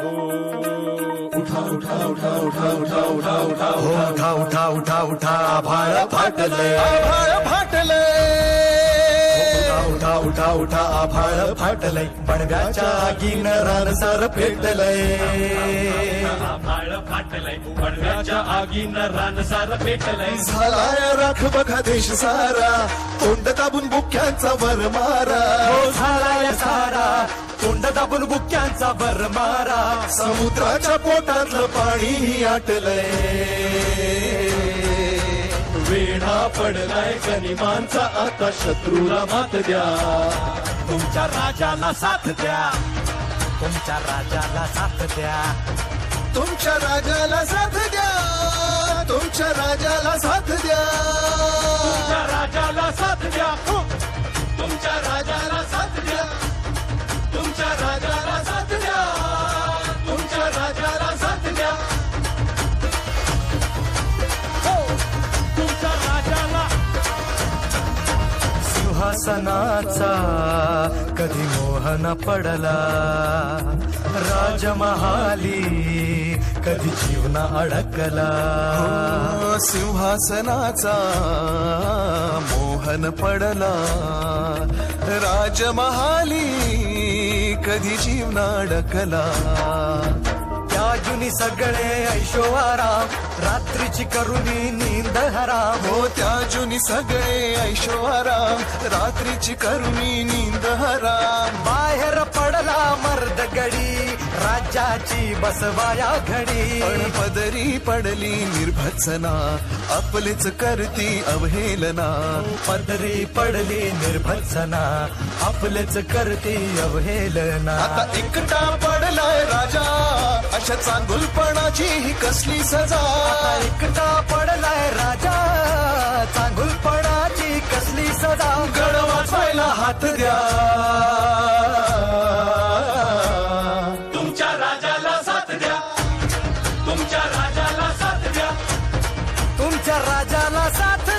उठा उठा उठा उठा उठा उठा उठा हो उठा उठा उठा उठा आभाळ फाटले आभाळ फाटले उठा उठा उठा आभाळ फाटलंय पडव्याच्या आगीन रानसार पेटलंय आभाळ फाटलंय पडव्याच्या आगीन रानसार पेटलंय झालाय राख बघा देश सारा तोंड दाबून बुक्यांचा वर मारा झालाय सारा तोंड दाबून बुक्क्यांचा बर मारा. समुद्राच्या पोटातलं पाणीही आटलंय. वेढा पडलाय गनिमांचा आता शत्रूला मात द्या. तुमच्या राजाला साथ द्या. तुमच्या राजाला साथ द्या. तुमच्या राजाला साथ द्या. तुमच्या राजाला साथ द्या. तुमच्या राजाला साथ द्या. सिंहासनाचा कधी मोहन पडला. राजमहाली कधी जीवन अडकला. सिंहासनाचा मोहन पडला. राजमहाली कधी जीवन अडकला. त्या जुनी सगळे ऐशो आराम रात्रीची करुणी नींद हराम हो त्या जुनी सगळे ऐशोआराम रात्रीची करुणी नींद हराम बाहेर पडला मर्द गडी राज्याची बसवाया घडी. पण पदरी पडली निर्भत्सना आपलेच करती अवहेलना. पदरी पडली निर्भत्सना आपलेच करते अवहेलना. आता एकटा पडलाय राजा. अशा चांगुलपणाची ही कसली सजा? एकटा पडलाय राजा. चांगुलपणाची कसली सजा? गड वाचवायला हात द्या. तुमच्या राजाला साथ द्या. तुमच्या राजाला साथ द्या. तुमच्या राजाला साथ